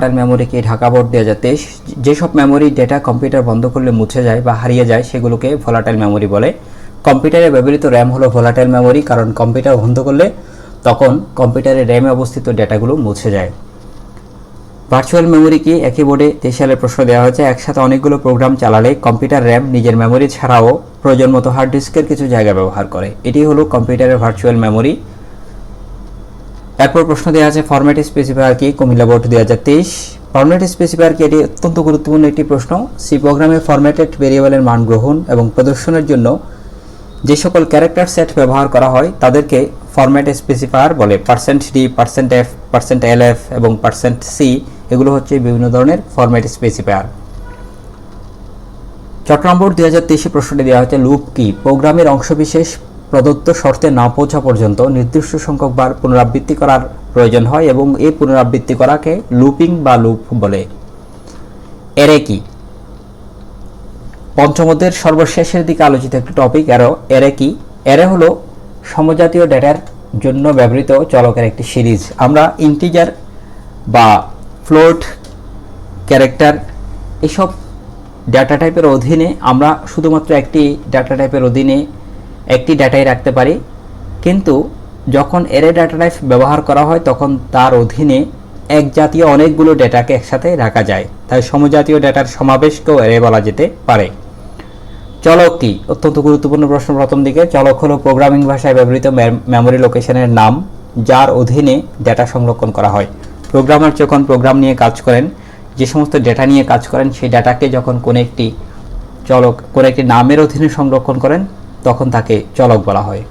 Volatile মেমোরিকে Dhaka board হাজার তেইশ, যেসব মেমোরি ডেটা কম্পিউটার বন্ধ করলে মুছে যায় বা হারিয়ে যায়, সেগুলোকে ভোলাটাইল মেমোরি বলে। কম্পিউটারে ব্যবহৃত র্যাম হলো ভোলাটাইল মেমোরি কারণ কম্পিউটার বন্ধ করলে তখন কম্পিউটারে র্যামে অবস্থিত ডেটাগুলো মুছে যায়। ভার্চুয়াল মেমোরি কি একই বোর্ডে তেইশ প্রশ্ন দেওয়া হয়েছে, একসাথে অনেকগুলো প্রোগ্রাম চালালে কম্পিউটার র্যাম নিজের মেমোরি ছাড়াও প্রয়োজন মতো হার্ড ডিস্কের কিছু জায়গা ব্যবহার করে। এটি হলো কম্পিউটারের ভার্চুয়াল মেমোরি এরপর প্রশ্ন দেওয়া আছে ফরম্যাট স্পেসিফায়ার কি? কুমিল্লা বোর্ড দুই হাজার তেইশ। ফরম্যাট স্পেসিফায়ার কি? এটি অত্যন্ত গুরুত্বপূর্ণ একটি প্রশ্ন। সি প্রোগ্রামে ফরম্যাটেড ভেরিয়েবলের মান গ্রহণ এবং প্রদর্শনের জন্য যে সকল ক্যারেক্টার সেট ব্যবহার করা হয়, তাদেরকে ফরম্যাট স্পেসিফায়ার বলে। Percent D percent F percent L F এবং পার্সেন্ট সি এগুলো হচ্ছে বিভিন্ন ধরনের ফরম্যাট স্পেসিফায়ার চট্টগ্রাম বোর্ড দুই হাজার তেইশে প্রশ্নটি দেওয়া হচ্ছে লুপ কি? প্রোগ্রামের অংশবিশেষ প্রদত্ত শর্তে না পৌঁছা পর্যন্ত নির্দিষ্ট সংখ্যক বার পুনরাবৃত্তি করার প্রয়োজন হয় এবং এই পুনরাবৃত্তি করাকে লুপিং বা লুপ বলে। এরে কি? পঞ্চমদের সর্বশেষের দিকে আলোচিত একটি টপিক এরো এরে কি? এরে হলো সমজাতীয় ডেটার জন্য ব্যবহৃত চলকের একটি সিরিজ। আমরা ইন্টিজার বা ফ্লোট ক্যারেক্টার এসব ডাটা টাইপের অধীনে আমরা শুধুমাত্র একটি ডাটা টাইপের অধীনে একটি ডাটাই রাখতে পারি। কিন্তু যখন এরে ডাটা টাইপ ব্যবহার করা হয়, তখন তার অধীনে এক জাতীয় অনেকগুলো ডেটাকে একসাথে রাখা যায়। তাই সমজাতীয় ডেটার সমাবেশকেও এরে বলা যেতে পারে। চলক কি? অত্যন্ত গুরুত্বপূর্ণ প্রশ্ন প্রথম দিকে। চলক হলো প্রোগ্রামিং ভাষায় ব্যবহৃত মেমোরি লোকেশনের নাম, যার অধীনে ডেটা সংরক্ষণ করা হয়। প্রোগ্রামার যখন প্রোগ্রাম নিয়ে কাজ করেন, যে সমস্ত ডেটা নিয়ে কাজ করেন, সেই ডেটাকে যখন কোনো একটি চলক, কোনো একটি নামের অধীনে সংরক্ষণ করেন তখন তাকে চলক বলা হয়।